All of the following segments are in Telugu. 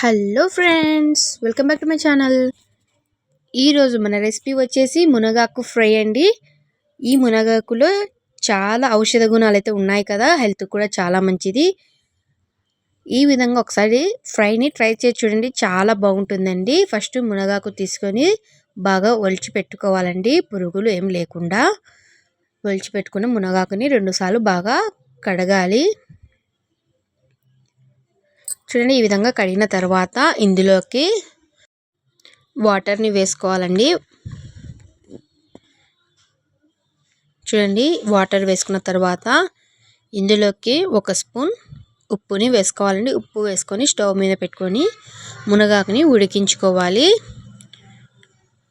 Hello friends welcome back to my channel ఈరోజు మన రెసిపీ వచ్చేసి మునగాకు ఫ్రై అండి. ఈ మునగాకులో చాలా ఔషధ గుణాలు అయితే ఉన్నాయి కదా హెల్త్ కూడా చాలా మంచిది. ఈ విధంగా ఒకసారి ఫ్రైని ట్రై చేసి చూడండి చాలా బాగుంటుందండి. ఫస్ట్ మునగాకు తీసుకొని బాగా ఒలిచి పెట్టుకోవాలండి. పురుగులు ఏం లేకుండా ఒలిచి పెట్టుకున్న మునగాకుని రెండుసార్లు బాగా కడగాలి. చూడండి ఈ విధంగా కడిగిన తర్వాత ఇందులోకి వాటర్ని వేసుకోవాలండి. చూడండి వాటర్ వేసుకున్న తర్వాత ఇందులోకి ఒక స్పూన్ ఉప్పుని వేసుకోవాలండి. ఉప్పు వేసుకొని స్టవ్ మీద పెట్టుకొని మునగాకుని ఉడికించుకోవాలి.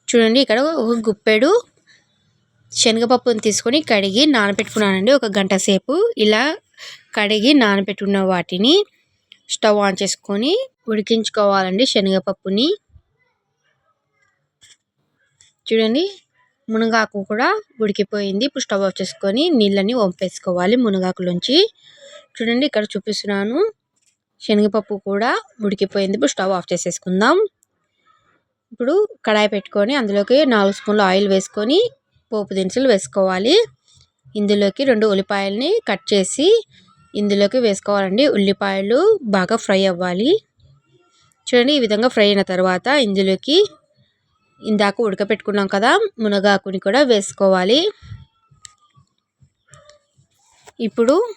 చూడండి ఇక్కడ ఒక గుప్పెడు శనగపప్పుని తీసుకొని కడిగి నానబెట్టుకున్నానండి. ఒక గంట సేపు ఇలా కడిగి నానబెట్టుకున్న వాటిని స్టవ్ ఆన్ చేసుకొని ఉడికించుకోవాలండి శనగపప్పుని. చూడండి మునగాకు కూడా ఉడికిపోయింది. ఇప్పుడు స్టవ్ ఆఫ్ చేసుకొని నీళ్ళని వంపేసుకోవాలి మునగాకులోంచి. చూడండి ఇక్కడ చూపిస్తున్నాను. శనగపప్పు కూడా ఉడికిపోయింది. ఇప్పుడు స్టవ్ ఆఫ్ చేసేసుకుందాం. ఇప్పుడు కడాయి పెట్టుకొని అందులోకి నాలుగు స్పూన్లు ఆయిల్ వేసుకొని పోపు దినుసులు వేసుకోవాలి. ఇందులోకి రెండు ఉల్లిపాయలని కట్ చేసి ఇందులోకి వేసుకోవాలండి. ఉల్లిపాయలు బాగా ఫ్రై అవ్వాలి. చూడండి ఈ విధంగా ఫ్రై అయిన తర్వాత ఇందులోకి ఇందాక ఉడకపెట్టుకున్నాం కదా మునగాకుని కూడా వేసుకోవాలి. ఇప్పుడు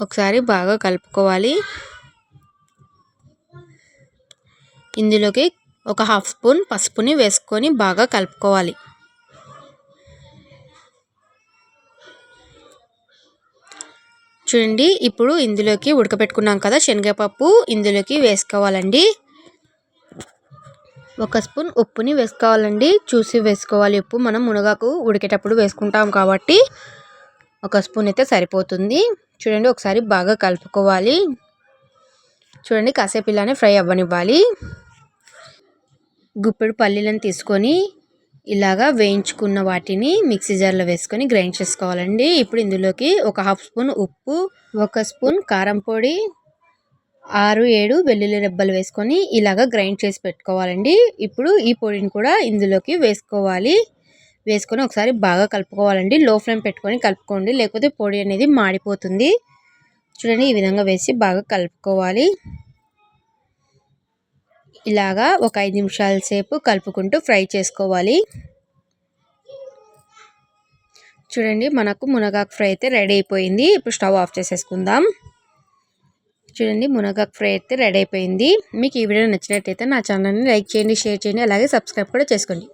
ఒకసారి బాగా కలుపుకోవాలి. ఇందులోకి ఒక హాఫ్ స్పూన్ పసుపుని వేసుకొని బాగా కలుపుకోవాలి. చూడండి ఇప్పుడు ఇందులోకి ఉడకబెట్టుకున్నాం కదా శనగపప్పు. ఇందులోకి వేసుకోవాలండి. ఒక స్పూన్ ఉప్పుని వేసుకోవాలండి. చూసి వేసుకోవాలి ఉప్పు. మనం మునగాకు ఉడికేటప్పుడు వేసుకుంటాం కాబట్టి ఒక స్పూన్ అయితే సరిపోతుంది. చూడండి ఒకసారి బాగా కలుపుకోవాలి. చూడండి కాసేపు ఇలానే ఫ్రై అవ్వనివ్వాలి. గుప్పెడు పల్లీలను తీసుకొని ఇలాగా వేయించుకున్న వాటిని మిక్సీ జార్లో వేసుకొని గ్రైండ్ చేసుకోవాలండి. ఇప్పుడు ఇందులోకి ఒక హాఫ్ స్పూన్ ఉప్పు ఒక స్పూన్ కారం పొడి ఆరు ఏడు వెల్లుల్లి రెబ్బలు వేసుకొని ఇలాగ గ్రైండ్ చేసి పెట్టుకోవాలండి. ఇప్పుడు ఈ పొడిని కూడా ఇందులోకి వేసుకోవాలి. వేసుకొని ఒకసారి బాగా కలుపుకోవాలండి. లో ఫ్లేమ్ పెట్టుకొని కలుపుకోండి. లేకపోతే పొడి అనేది మాడిపోతుంది. చూడండి ఈ విధంగా వేసి బాగా కలుపుకోవాలి. ఇలాగా ఒక ఐదు నిమిషాల సేపు కలుపుకుంటూ ఫ్రై చేసుకోవాలి. చూడండి మనకు మునగాకు ఫ్రై అయితే రెడీ అయిపోయింది. ఇప్పుడు స్టవ్ ఆఫ్ చేసేసుకుందాం. చూడండి మునగాకు ఫ్రై అయితే రెడీ అయిపోయింది. మీకు ఈ వీడియో నచ్చినట్టయితే నా ఛానల్ని లైక్ చేయండి షేర్ చేయండి అలాగే సబ్స్క్రైబ్ కూడా చేసుకోండి.